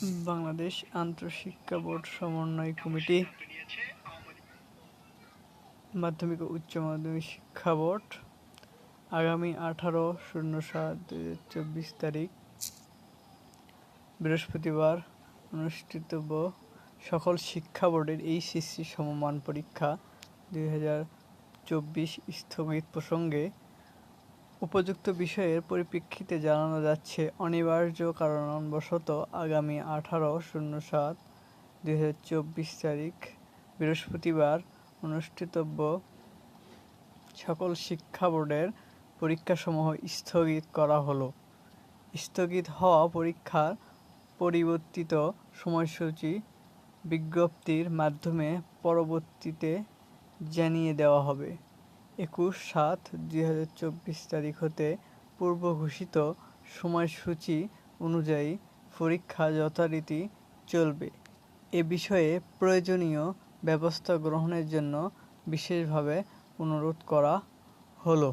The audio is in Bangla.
বাংলাদেশ আন্তঃশিক্ষা বোর্ড সমন্বয় কমিটি, মাধ্যমিক ও উচ্চ মাধ্যমিক শিক্ষা বোর্ড, আগামী আঠারো শূন্য সাত দুই হাজার চব্বিশ তারিখ, বৃহস্পতিবার অনুষ্ঠিতব্য সকল শিক্ষা বোর্ডের এইচএসসি সমমান পরীক্ষা দুই হাজার চব্বিশ স্থগিত প্রসঙ্গে উপযুক্ত বিষয়ের পরিপ্রেক্ষিতে জানানো যাচ্ছে, অনিবার্য কারণবশত আগামী আঠারো শূন্য সাত দুই হাজার চব্বিশ তারিখ বৃহস্পতিবার অনুষ্ঠিতব্য সকল শিক্ষা বোর্ডের পরীক্ষাসমূহ স্থগিত করা হলো। স্থগিত হওয়া পরীক্ষার পরিবর্তিত সময়সূচি বিজ্ঞপ্তির মাধ্যমে পরবর্তীতে জানিয়ে দেওয়া হবে। একুশ সাত দুই হাজার চব্বিশ তারিখ হতে পূর্ব ঘোষিত সময়সূচি অনুযায়ী পরীক্ষা যথারীতি চলবে। এ বিষয়ে প্রয়োজনীয় ব্যবস্থা গ্রহণের জন্য বিশেষভাবে অনুরোধ করা হলো।